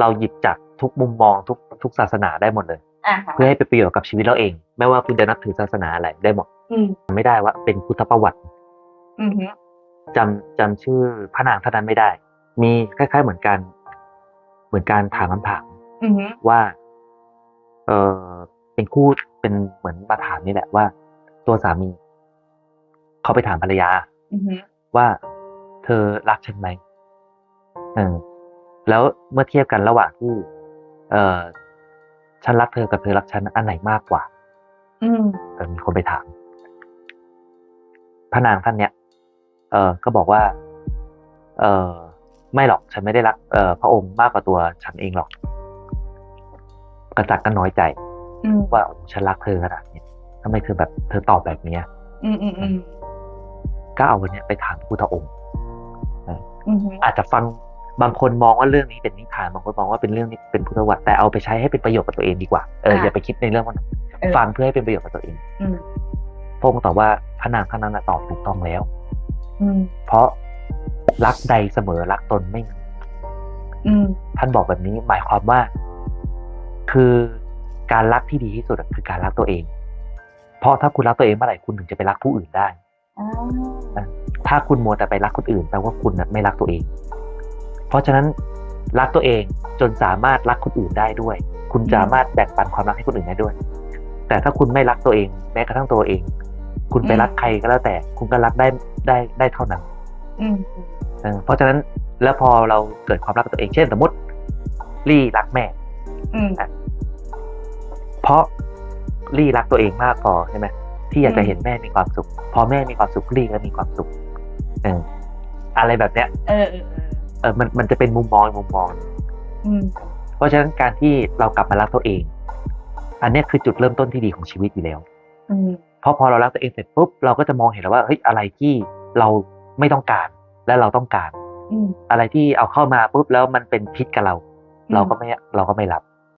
เราหยิบจากทุกมุมมองทุกทุกศาสนาได้หมดเลย อ่าฮะเพื่อให้เป็นประโยชน์กับชีวิตเราเอง ไม่ว่าคุณจะนับถือศาสนาอะไรได้หมดอืมไม่ได้ว่าเป็นพุทธประวัติอืมฮึจำจำชื่อพระนางเท่านั้นไม่ได้ มีคล้าย ๆ เหมือนกันเหมือนการถามคำถาม อืมฮึว่า เออเป็นคู่เป็นเหมือนมาถามนี่แหละว่า ตัวสามีเขาไปถามภรรยา อืมฮึว่าเธอรักฉันไหมเออ แล้วเมื่อเทียบกันระหว่างที่ เออฉันรักเธอกับเธอรักฉันอันไหนมากกว่า อืมเออมีคนไปถาม พระนางท่านเนี้ย เออก็บอกว่า เออไม่หรอกฉันไม่ได้รักเออพระองค์มากกว่าตัวฉันเองหรอก กษัตริย์ก็น้อยใจ อืมว่าโอ้ฉันรักเธอขนาดนี้ทำไมเธอแบบเธอตอบแบบเนี้ย อืมอืมอืมก็เอาวันเนี้ยไปถามพระพุทธองค์ อืมฮึอาจจะฟัง บางคนมองว่าเรื่องนี้เป็นนิทานบางคนมองว่าเป็นเรื่องนี้เป็นพุทธวัตรแต่เอาไปใช้ให้เป็นประโยชน์กับตัวเองดีกว่าเอออย่าไปคิดในเรื่องมันฟังเพื่อให้เป็นประโยชน์กับตัวเองอืมพระองค์ตอบว่าพระนางท่านนั้นนะตอบถูกต้องแล้วอืมเพราะรักใดเสมอรักตนไม่มีอืมท่านบอกแบบนี้หมายความว่า คือการรักที่ดีที่สุดอะคือการรักตัวเอง เพราะถ้าคุณรักตัวเองเมื่อไหร่คุณถึงจะไปรักผู้อื่นได้อ่าถ้าคุณมัวแต่ไปรักคนอื่นแปลว่าคุณน่ะไม่รักตัวเองเพ ราะฉะนั้นรักตัวเองจนสามารถรักคนอื่นได้ด้วย คุณสามารถแบ่งปันความรักให้คนอื่นได้ด้วย แต่ถ้าคุณไม่รักตัวเอง แม้กระทั่งตัวเอง คุณไปรักใครก็แล้วแต่ คุณก็รักได้ได้ได้เท่านั้นอืมเออเพราะฉะนั้นแล้วพอเราเกิดความรักกับตัวเอง เช่นสมมติลี่รักแม่อืมเพราะลี่รักตัวเองมากพอใช่ไหมที่อยากจะอืมเห็นแม่มีความสุข พอแม่มีความสุขลี่ก็มีความสุขเอออะไรแบบเนี้ย เออเออเออเออมันมันจะเป็นมุมมองอีกมุมมองอืมเพราะฉะนั้นการที่เรากลับมารักตัวเอง อันเนี้ยคือจุดเริ่มต้นที่ดีของชีวิตอยู่แล้วอืมเพราะพอเรารักตัวเองเสร็จปุ๊บเราก็จะมองเห็นแล้วว่าเฮ้ยอะไรที่เราไม่ต้องการและเราต้องการอืมอะไรที่เอาเข้ามาปุ๊บแล้วมันเป็นพิษกับเรา เราก็ไม่เราก็ไม่รับ